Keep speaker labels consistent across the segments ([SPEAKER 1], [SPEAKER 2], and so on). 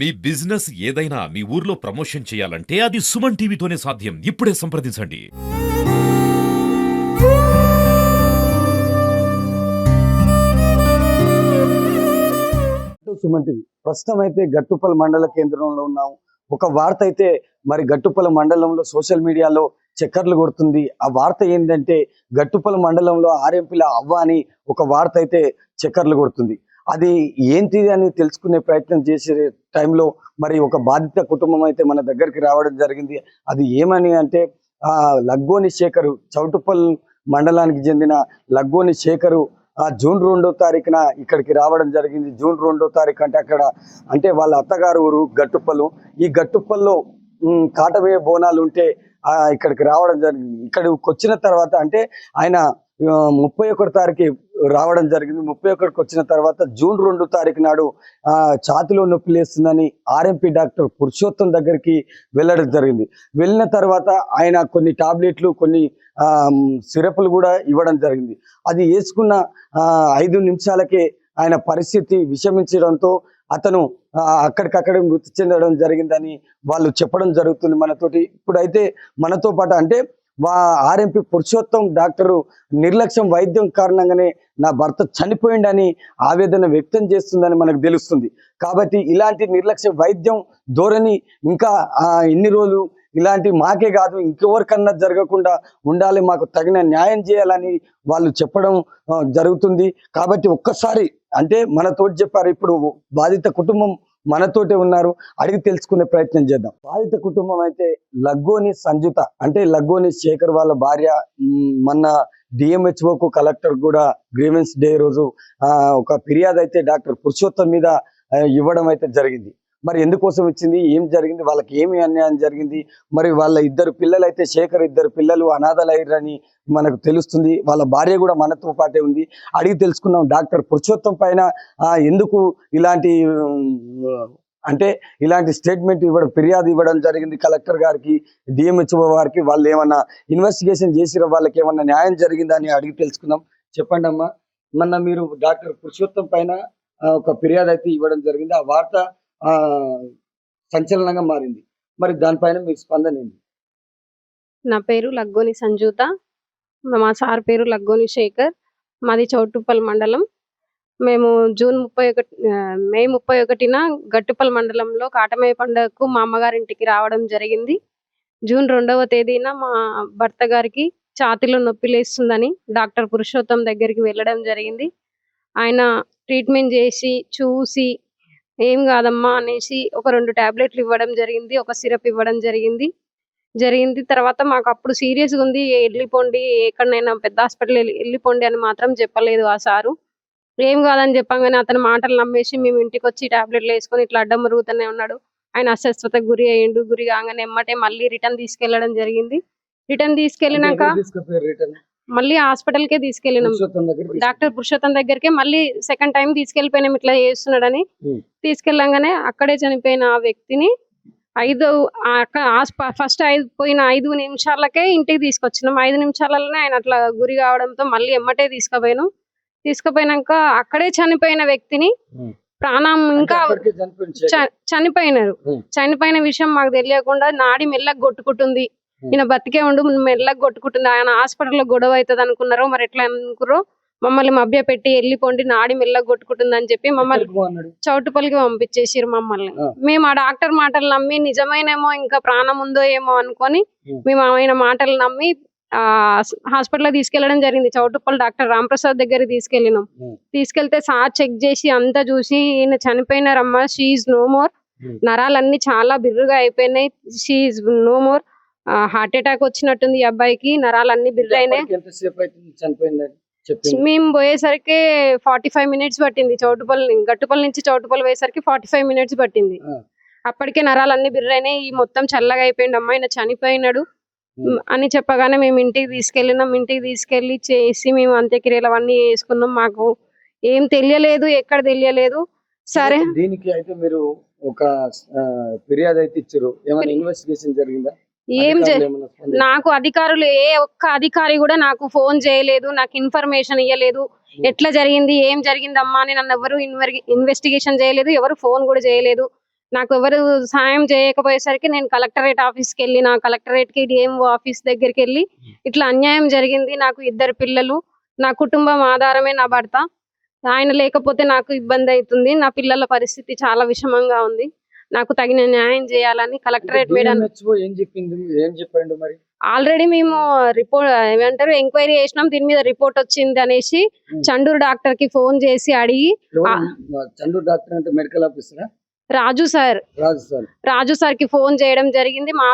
[SPEAKER 1] మీ business ఏదైనా మీ ఊర్లో promotion చేయాలంటే అది సుమన్ టీవీతోనే సాధ్యం. ఇప్పుడే సంప్రదించండి.
[SPEAKER 2] సుమన్ టీవీ. ప్రస్తుతం అయితే గట్టుపల మండల కేంద్రంలో ఉన్నాం ఒక వార్త అయితే మరి గట్టుపల మండలంలో సోషల్ మీడియాలో చక్కర్లు కొడుతుంది. ఆ వార్త ఏంటంటే గట్టుపల మండలంలో ఆర్ఎంపీల అవ్వ అని ఒక వార్త అయితే చక్కర్లు కొడుతుంది. అది ఏంటి అని తెలుసుకునే ప్రయత్నం చేసే టైంలో మరి ఒక బాధిత కుటుంబం అయితే మన దగ్గరికి రావడం జరిగింది. అది ఏమని అంటే ఆ లగ్గోని శేఖరు చౌటుపల్ మండలానికి చెందిన లగ్గోని శేఖరు ఆ జూన్ రెండో తారీఖున ఇక్కడికి రావడం జరిగింది. జూన్ రెండో తారీఖు అంటే అక్కడ అంటే వాళ్ళ అత్తగారు ఊరు గట్టుప్పలు. ఈ గట్టుప్పల్లో ఉమ్, కాటవేయ బోనాలు ఉంటే ఇక్కడికి రావడం జరిగింది. ఇక్కడికి వచ్చిన తర్వాత అంటే ఆయన ముప్పై ఒకటి తారీఖు రావడం జరిగింది. ముప్పై ఒకటికి వచ్చిన తర్వాత జూన్ రెండు తారీఖు నాడు ఛాతిలో నొప్పి లేస్తుందని ఆర్ఎంపీ డాక్టర్ పురుషోత్తం దగ్గరికి వెళ్ళడం జరిగింది. వెళ్ళిన తర్వాత ఆయన కొన్ని టాబ్లెట్లు కొన్ని సిరప్లు కూడా ఇవ్వడం జరిగింది. అది వేసుకున్న ఐదు నిమిషాలకే ఆయన పరిస్థితి విషమించడంతో అతను అక్కడికక్కడ మృతి చెందడం జరిగిందని వాళ్ళు చెప్పడం జరుగుతుంది మనతోటి. ఇప్పుడైతే మనతో పాటు అంటే వా ఆర్ఎంపీ పురుషోత్తం డాక్టరు నిర్లక్ష్యం వైద్యం కారణంగానే నా భర్త చనిపోయిండని ఆవేదన వ్యక్తం చేస్తుందని మనకు తెలుస్తుంది. కాబట్టి ఇలాంటి నిర్లక్ష్య వైద్యం ధోరణి ఇంకా ఎన్ని రోజులు ఇలాంటి మాకే కాదు ఇంకెవరికన్నా జరగకుండా ఉండాలి మాకు తగిన న్యాయం చేయాలని వాళ్ళు చెప్పడం జరుగుతుంది. కాబట్టి ఒక్కసారి అంటే మనతో చెప్పారు ఇప్పుడు బాధిత కుటుంబం మనతోటే ఉన్నారు. అడిగి తెలుసుకునే ప్రయత్నం చేద్దాం. బాధిత కుటుంబం అయితే లగ్గోని సంజుత అంటే లగ్గోని శేఖర్ వాళ్ళ భార్య మన డిఎంహెచ్ఓకు కలెక్టర్ కూడా గ్రీవెన్స్ డే రోజు ఒక ఫిర్యాదు అయితే డాక్టర్ పురుషోత్తం మీద ఇవ్వడం అయితే జరిగింది. మరి ఎందుకోసం ఇచ్చింది? ఏం జరిగింది? వాళ్ళకి ఏమి అన్యాయం జరిగింది? మరి వాళ్ళ ఇద్దరు పిల్లలు అయితే శేఖర్ ఇద్దరు పిల్లలు అనాథలయ్యారని మనకు తెలుస్తుంది. వాళ్ళ భార్య కూడా మనతో పాటే ఉంది. అడిగి తెలుసుకున్నాం డాక్టర్ పురుషోత్తం పైన ఎందుకు ఇలాంటి అంటే ఇలాంటి స్టేట్మెంట్ ఇవ్వడం ఫిర్యాదు ఇవ్వడం జరిగింది కలెక్టర్ గారికి డిఎంహెచ్ఓ వారికి. వాళ్ళు ఏమన్నా ఇన్వెస్టిగేషన్ చేసిన వాళ్ళకి ఏమన్నా న్యాయం జరిగిందా అని అడిగి తెలుసుకుందాం చెప్పండి అమ్మా. మొన్న మీరు డాక్టర్ పురుషోత్తం పైన ఒక ఫిర్యాదు అయితే ఇవ్వడం జరిగింది. ఆ వార్త సంచలనంగా మారింది. మరి దానిపైన మీ స్పందన ఏంటి?
[SPEAKER 3] నా పేరు లగ్గోని సంజూత. మా సార్ పేరు లగ్గోని శేఖర్. మాది చౌటుప్పల్ మండలం. మేము జూన్ ముప్పై ఒకటి మే ముప్పై ఒకటిన గట్టుపల్ మండలంలో కాటమయ్య పండుగకు మా అమ్మగారింటికి రావడం జరిగింది. జూన్ రెండవ తేదీన మా భర్త గారికి ఛాతీలో నొప్పి లేస్తుందని డాక్టర్ పురుషోత్తం దగ్గరికి వెళ్ళడం జరిగింది. ఆయన ట్రీట్మెంట్ చేసి చూసి ఏం కాదమ్మా అనేసి ఒక రెండు టాబ్లెట్లు ఇవ్వడం జరిగింది ఒక సిరప్ ఇవ్వడం జరిగింది. జరిగింది తర్వాత మాకు అప్పుడు సీరియస్గా ఉంది వెళ్ళిపోండి ఎక్కడనైనా పెద్ద హాస్పిటల్ వెళ్ళిపోండి అని మాత్రం చెప్పలేదు ఆ సారు. ఏం కాదని చెప్పంగానే అతని మాటలు నమ్మేసి మేము ఇంటికి వచ్చి టాబ్లెట్లు వేసుకొని ఇట్లా అడ్డం మరుగుతూనే ఉన్నాడు. ఆయన అస్వస్థతకు గురి అయ్యిండు గురి కాగానే ఎమ్మటే మళ్ళీ రిటర్న్ తీసుకెళ్ళడం జరిగింది. రిటర్న్ తీసుకెళ్ళినాక మళ్ళీ హాస్పిటల్ కే తీసుకెళ్ళినాం డాక్టర్ పురుషోత్తం దగ్గరికి మళ్ళీ సెకండ్ టైం తీసుకెళ్ళిపోయినాం ఇట్లా చేస్తున్నాడని. తీసుకెళ్ళంగానే అక్కడే చనిపోయిన ఆ వ్యక్తిని ఐదు ఫస్ట్ ఐదు పోయిన ఐదు నిమిషాలకే ఇంటికి తీసుకొచ్చినాం ఐదు నిమిషాలలోనే ఆయన అట్లా గురి కావడంతో మళ్ళీ ఎమ్మటే తీసుకుపోయాను తీసుకుపోయినాక అక్కడే చనిపోయిన వ్యక్తిని. ప్రాణం ఇంకా చనిపోయినారు. చనిపోయిన విషయం మాకు తెలియకుండా నాడి మెల్లగా కొట్టుకుంటుంది. ఈయన బతికే ఉండు మెల్లగా కొట్టుకుంటుంది ఆయన హాస్పిటల్లో గొడవ అవుతుంది అనుకున్నారో మరి ఎట్లా అనుకురో మమ్మల్ని మభ్య పెట్టి వెళ్ళిపోండి నాడి మెల్లగా కొట్టుకుంటుంది అని చెప్పి మమ్మల్ని చౌటుపల్లికి పంపించేసిరు మమ్మల్ని. మేము ఆ డాక్టర్ మాటలు నమ్మి నిజమైనేమో ఇంకా ప్రాణం ఉందో ఏమో అనుకొని. మేము ఆయన మాటలు నమ్మి ఆ హాస్పిటల్ తీసుకెళ్ళడం జరిగింది చౌటుప్పల్ డాక్టర్ రాంప్రసాద్ దగ్గరికి తీసుకెళ్ళినాం. తీసుకెళ్తే సార్ చెక్ చేసి అంతా చూసి ఈయన చనిపోయినారమ్మా షీఈ్ నో మోర్. నరాలన్నీ చాలా బిర్రుగా అయిపోయినాయి she no more heart attack వచ్చినట్టుంది ఈ అబ్బాయికి నరాలన్నీ బిర్రైనాయి
[SPEAKER 2] చెప్పింది
[SPEAKER 3] మేము పోయేసరికి ఫార్టీ ఫైవ్ మినిట్స్ పట్టింది చౌటుపల్లి గట్టుపల్లి నుంచి చౌటుపల్లి పోయేసరికి ఫార్టీ ఫైవ్ మినిట్స్ పట్టింది. అప్పటికే నరాలన్నీ బిర్రైనాయి ఈ మొత్తం చల్లగా అయిపోయింది అమ్మాయి చనిపోయినాడు అని చెప్పగానే మేము ఇంటికి తీసుకెళ్ళినాం ఇంటికి తీసుకెళ్ళి చేసి మేము అంత్యక్రియలు అవన్నీ చేసుకున్నాం మాకు ఏం తెలియలేదు ఎక్కడ తెలియలేదు. సరే.
[SPEAKER 2] దీనికి అయితే మీరు ఒక ఫిర్యాదు అయితే ఇచ్చారు. ఏమైనా ఇన్వెస్టిగేషన్ జరిగిందా?
[SPEAKER 3] ఏం? నాకు అధికారులు ఏ ఒక్క అధికారి కూడా నాకు ఫోన్ చేయలేదు నాకు ఇన్ఫర్మేషన్ ఇవ్వలేదు ఎట్లా జరిగింది ఏం జరిగింది అమ్మా అని నన్ను ఎవరు ఇన్వెస్టిగేషన్ చేయలేదు ఎవరు ఫోన్ కూడా చేయలేదు. నాకు ఎవరు సాయం చేయకపోయేసరికి నేను కలెక్టరేట్ ఆఫీస్కి వెళ్ళి నా కలెక్టరేట్కి డిఎంఓ ఆఫీస్ దగ్గరికి వెళ్ళి ఇట్లా అన్యాయం జరిగింది. నాకు ఇద్దరు పిల్లలు నా కుటుంబం ఆధారమే నా భర్త. ఆయన లేకపోతే నాకు ఇబ్బంది అవుతుంది. నా పిల్లల పరిస్థితి చాలా విషమంగా ఉంది. నాకు తగిన న్యాయం చేయాలని కలెక్టరేట్ మేడం
[SPEAKER 2] ఏం చెప్పింది ఏం చెప్పండు మరి?
[SPEAKER 3] ఆల్రెడీ మేము రిపోర్ట్ ఏమంటారు ఎంక్వైరీ చేసినాం. దీని మీద రిపోర్ట్ వచ్చింది అనేసి. చండూరు డాక్టర్కి ఫోన్ చేసి అడిగి?
[SPEAKER 2] చందు డాక్టర్ అంటే మెడికల్ ఆఫీసరా?
[SPEAKER 3] రాజు సార్.
[SPEAKER 2] రాజు సార్.
[SPEAKER 3] రాజు సార్కి ఫోన్ చేయడం జరిగింది. మా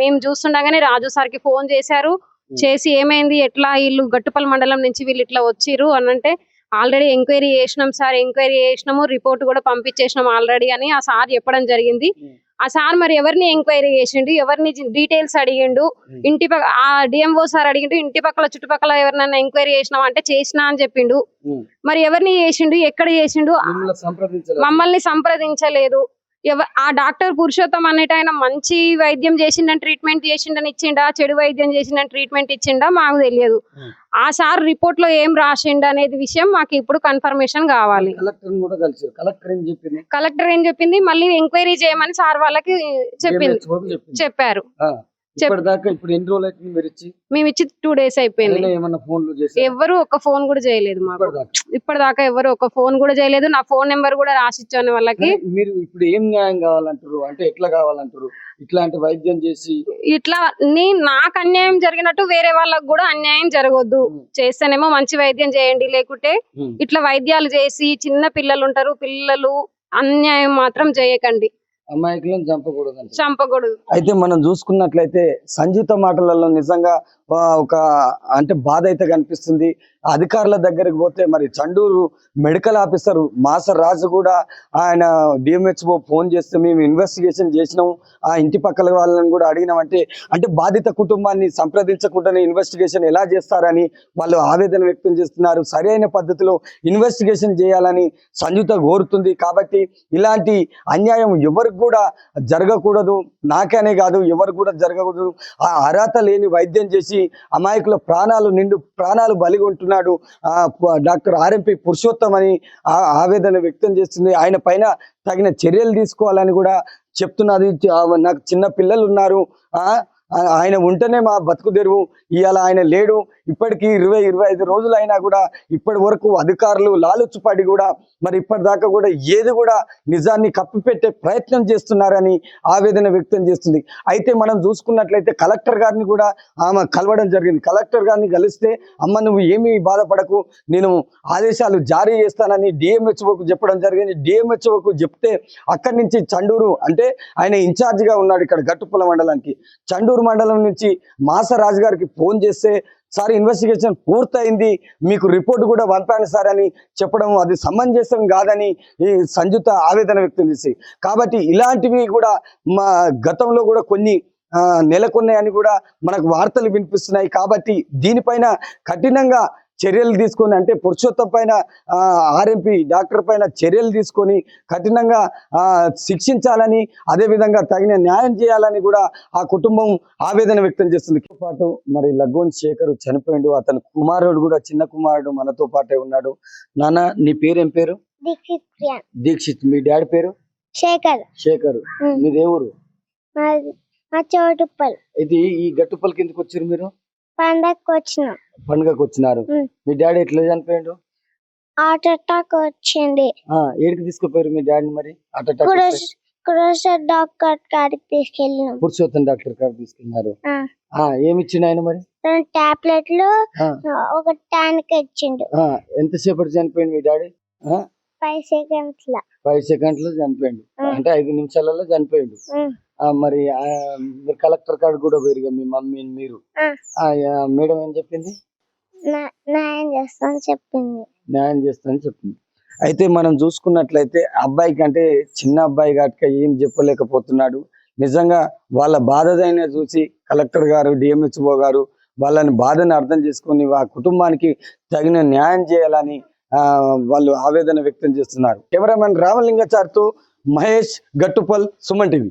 [SPEAKER 3] మేము చూస్తుండగానే రాజు సార్కి ఫోన్ చేశారు. చేసి ఏమైంది? ఎట్లా వీళ్ళు గట్టుపల్లి మండలం నుంచి వీళ్ళు ఇట్లా వచ్చిర్రు అని అంటే ఆల్రెడీ ఎంక్వైరీ చేసినాం సార్ ఎంక్వైరీ చేసినాము రిపోర్ట్ కూడా పంపించేసినాం ఆల్రెడీ అని ఆ సార్ చెప్పడం జరిగింది. ఆ సార్ మరి ఎవరిని ఎంక్వైరీ చేసిండు ఎవరిని డీటెయిల్స్ అడిగిండు. ఇంటి పక్క ఆ డిఎంఓ సార్ అడిగిండు ఇంటి పక్కల చుట్టుపక్కల ఎవరినైనా ఎంక్వైరీ చేసినావా అంటే చేసినా అని చెప్పిండు. మరి ఎవరిని చేసిండు ఎక్కడ చేసిండు
[SPEAKER 2] మిమ్మల్ని సంప్రదించాలి
[SPEAKER 3] మమ్మల్ని సంప్రదించలేదు ఆ డాక్టర్ పురుషోత్తం అనేట ఆయన మంచి వైద్యం చేసిండని ట్రీట్మెంట్ చేసిండని ఇచ్చిండా చెడు వైద్యం చేసిండని ట్రీట్మెంట్ ఇచ్చిండా మాకు తెలియదు. ఆ సార్ రిపోర్ట్లో ఏం రాసిండు అనేది విషయం మాకు ఇప్పుడు కన్ఫర్మేషన్ కావాలి.
[SPEAKER 2] కలెక్టర్ ఏం చెప్పింది?
[SPEAKER 3] కలెక్టర్ ఏం చెప్పింది? మళ్ళీ ఎంక్వైరీ చేయమని సార్ వాళ్ళకి చెప్పింది. చెప్పారు.
[SPEAKER 2] ఇప్పటిదాకా ఇప్పుడు ఎన్ని రోజులు అవుతుంది మీరు ఇచ్చి?
[SPEAKER 3] మేము ఇచ్చి టూ డేస్ అయిపోయింది.
[SPEAKER 2] ఆయన ఏమన్నా ఫోన్లు చేసి
[SPEAKER 3] ఎవ్వరు ఒక ఫోన్ కూడా చేయలేదు మాకు.
[SPEAKER 2] ఇప్పటిదాకా?
[SPEAKER 3] ఎవరు ఒక ఫోన్ కూడా చేయలేదు. నా ఫోన్ నెంబర్ కూడా రాసిచ్చాను వాళ్ళకి.
[SPEAKER 2] మరి ఇప్పుడు ఏం న్యాయం కావాలంటారు? అంటే ఎట్లా కావాలంటారు? ఇట్లాంటి వైద్యం చేసి
[SPEAKER 3] ఇట్లా నీ నాకు అన్యాయం జరిగినట్టు వేరే వాళ్ళకి కూడా అన్యాయం జరగొద్దు. చేస్తేనేమో మంచి వైద్యం చేయండి. లేకుంటే. ఇట్లా వైద్యాలు చేసి చిన్న పిల్లలు ఉంటారు. పిల్లలు అన్యాయం మాత్రం చేయకండి.
[SPEAKER 2] అమాయకులను చంపకూడదు.
[SPEAKER 3] చంపకూడదు
[SPEAKER 2] అయితే మనం చూసుకున్నట్లయితే సంజీత మాటలలో నిజంగా ఒక అంటే బాధ అయితే కనిపిస్తుంది అధికారుల దగ్గరికి పోతే మరి చండూరు మెడికల్ ఆఫీసర్ మాసర్ రాజు కూడా ఆయన డిఎంహెచ్ఓ ఫోన్ చేస్తే మేము ఇన్వెస్టిగేషన్ చేసినాము. ఆ ఇంటి పక్కల వాళ్ళని కూడా అడిగినామంటే అంటే బాధిత కుటుంబాన్ని సంప్రదించకుండానే ఇన్వెస్టిగేషన్ ఎలా చేస్తారని వాళ్ళు ఆవేదన వ్యక్తం చేస్తున్నారు. సరైన పద్ధతిలో ఇన్వెస్టిగేషన్ చేయాలని సంయుత కోరుతుంది. కాబట్టి ఇలాంటి అన్యాయం ఎవరికి కూడా జరగకూడదు. నాకనే కాదు ఎవరికి కూడా జరగకూడదు. ఆ అర్హత లేని వైద్యం చేసి అమాయకుల ప్రాణాలు నిండు ప్రాణాలు బలిగి ఉంటున్నాడు ఆ డాక్టర్ ఆర్ఎంపి పురుషోత్తం అని ఆ- ఆవేదన వ్యక్తం చేస్తుంది. ఆయన పైన తగిన చర్యలు తీసుకోవాలని కూడా చెప్తున్నది. నాకు చిన్న పిల్లలు ఉన్నారు. ఆ- ఆయన ఉంటేనే మా బతుకు తెరువు. ఇవాళ ఆయన లేడు. ఇప్పటికీ ఇరవై ఇరవై ఐదు రోజులు అయినా కూడా ఇప్పటి వరకు అధికారులు లాలుచుపడి కూడా మరి ఇప్పటిదాకా కూడా ఏది కూడా నిజాన్ని కప్పిపెట్టే ప్రయత్నం చేస్తున్నారని ఆవేదన వ్యక్తం చేస్తుంది. అయితే మనం చూసుకున్నట్లయితే కలెక్టర్ గారిని కూడా ఆమె కలవడం జరిగింది. కలెక్టర్ గారిని కలిస్తే అమ్మ నువ్వు ఏమీ బాధపడకు. నేను ఆదేశాలు జారీ చేస్తానని డిఎంహెచ్ఓకు చెప్పడం జరిగింది. డిఎంహెచ్ఓకు చెప్తే అక్కడి నుంచి చండూరు అంటే ఆయన ఇన్ఛార్జిగా ఉన్నాడు ఇక్కడ గట్టుపుల మండలానికి. చండూరు మండలం నుంచి మాసరాజు గారికి ఫోన్ చేస్తే సార్ ఇన్వెస్టిగేషన్ పూర్తయింది. మీకు రిపోర్ట్ కూడా పంపాను సార్ అని చెప్పడం అది సమంజసం కాదని ఈ సంయుత ఆవేదన వ్యక్తం చేసి. కాబట్టి ఇలాంటివి కూడా మా గతంలో కూడా కొన్ని నెలకొన్నాయని కూడా మనకు వార్తలు వినిపిస్తున్నాయి. కాబట్టి దీనిపైన కఠినంగా చర్యలు తీసుకొని అంటే పురుషోత్తం పైన ఆర్ఎంపి డాక్టర్ పైన చర్యలు తీసుకొని కఠినంగా ఆ, శిక్షించాలని అదేవిధంగా తగిన న్యాయం చేయాలని కూడా ఆ కుటుంబం ఆవేదన వ్యక్తం చేస్తుంది. పాటు మరి లగ్గోన్ శేఖర్ చనిపోయిండు అతని కుమారుడు కూడా చిన్న కుమారుడు మనతో పాటే ఉన్నాడు. నాన్న నీ పేరేం పేరు?
[SPEAKER 4] దీక్షిత్
[SPEAKER 2] మీ డాడీ పేరు?
[SPEAKER 4] శేఖర్.
[SPEAKER 2] శేఖర్. మీదే ఊరు? ఇది ఈ గట్టుపల్ కిందకి వచ్చారు మీరు?
[SPEAKER 4] పండగకి వచ్చిన
[SPEAKER 2] పండుగకు వచ్చినారు. మీ డాడీ ఎట్లా చనిపోయిండు?
[SPEAKER 4] హార్ట్ అటాక్ వచ్చింది.
[SPEAKER 2] ఏడికి తీసుకుపోయారు మీ డాడీని మరి? అట్ అటాక్
[SPEAKER 4] కురోష్ డాక్టర్ కాడికి తీసుకెళ్ళినాం.
[SPEAKER 2] పురుషోత్తం డాక్టర్ గారు తీసుకున్నారు
[SPEAKER 4] ఆ,
[SPEAKER 2] ఆ ఏమి ఇచ్చిండు ఆయన మరి?
[SPEAKER 4] రెండు టాబ్లెట్లు ఒక టానిక్ ఇచ్చిండు
[SPEAKER 2] ఆ, ఎంతసేపటి చనిపోయింది మీ డాడీ?
[SPEAKER 4] ఫైవ్ సెకండ్స్ లా
[SPEAKER 2] ఫైవ్ సెకండ్స్లో చనిపోయిండు. అంటే ఐదు నిమిషాలలో చనిపోయిండు. మరి ఆ, మీరు కలెక్టర్ కార్డు కూడా పోయిరుగా మీ మమ్మీ మీరు? మేడం ఏం చెప్పింది?
[SPEAKER 4] న్యాయం చేస్తాను చెప్పింది.
[SPEAKER 2] న్యాయం చేస్తానని చెప్పింది. అయితే మనం చూసుకున్నట్లయితే అబ్బాయి కంటే చిన్న అబ్బాయి కాబట్టి ఏం చెప్పలేకపోతున్నాడు. నిజంగా వాళ్ళ బాధదైనా చూసి కలెక్టర్ గారు డిఎంహెచ్ఓ గారు వాళ్ళని బాధని అర్థం చేసుకొని ఆ కుటుంబానికి తగిన న్యాయం చేయాలని వాళ్ళు ఆవేదన వ్యక్తం చేస్తున్నారు. కెమెరామెన్ రామలింగాచార్తో మహేష్ గట్టుపల్ సుమన్ టీవీ.